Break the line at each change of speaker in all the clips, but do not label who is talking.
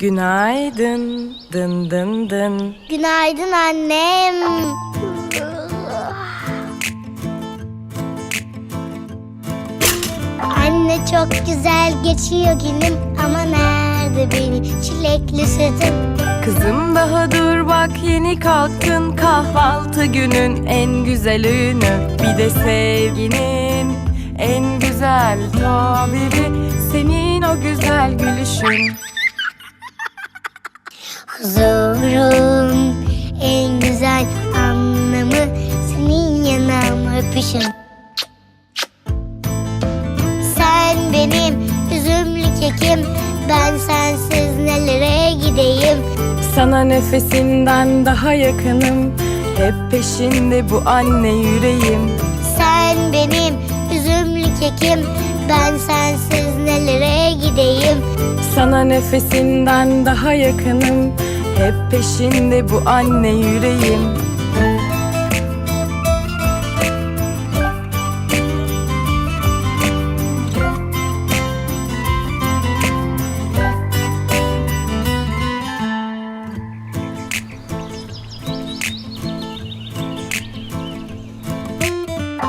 Günaydın, dın dın dın.
Günaydın annem. Anne çok güzel geçiyor günüm ama nerede benim çilekli sütüm?
Kızım daha dur bak yeni kalktın kahvaltı günün en güzel ünü Bir de sevginin en güzel tabiri senin o güzel gülüşün
Huzurun en güzel anlamı senin yanağımı öpüşün. Sen benim üzümlü kekim, ben sensiz nelere gideyim?
Sana nefesinden daha yakınım Hep peşinde bu anne yüreğim
Sen benim üzümlü kekim, ben sensiz nelere gideyim?
Sana nefesinden daha yakınım Hep peşinde bu anne yüreğim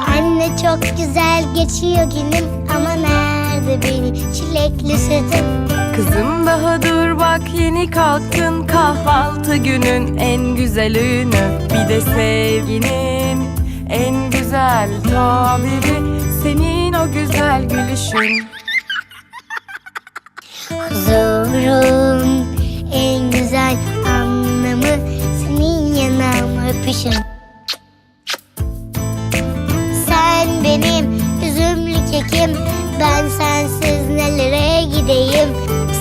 Anne çok güzel geçiyor günüm ama nerede benim çilekli sütüm?
Kızım daha dur bak yeni kalktın kahvaltı günün en güzel Bir de sevginin en güzel tabiri senin o güzel gülüşün
Huzurun en güzel anlamı senin yanağımı öpüşün. Sen benim üzümlü kekim, ben gideyim?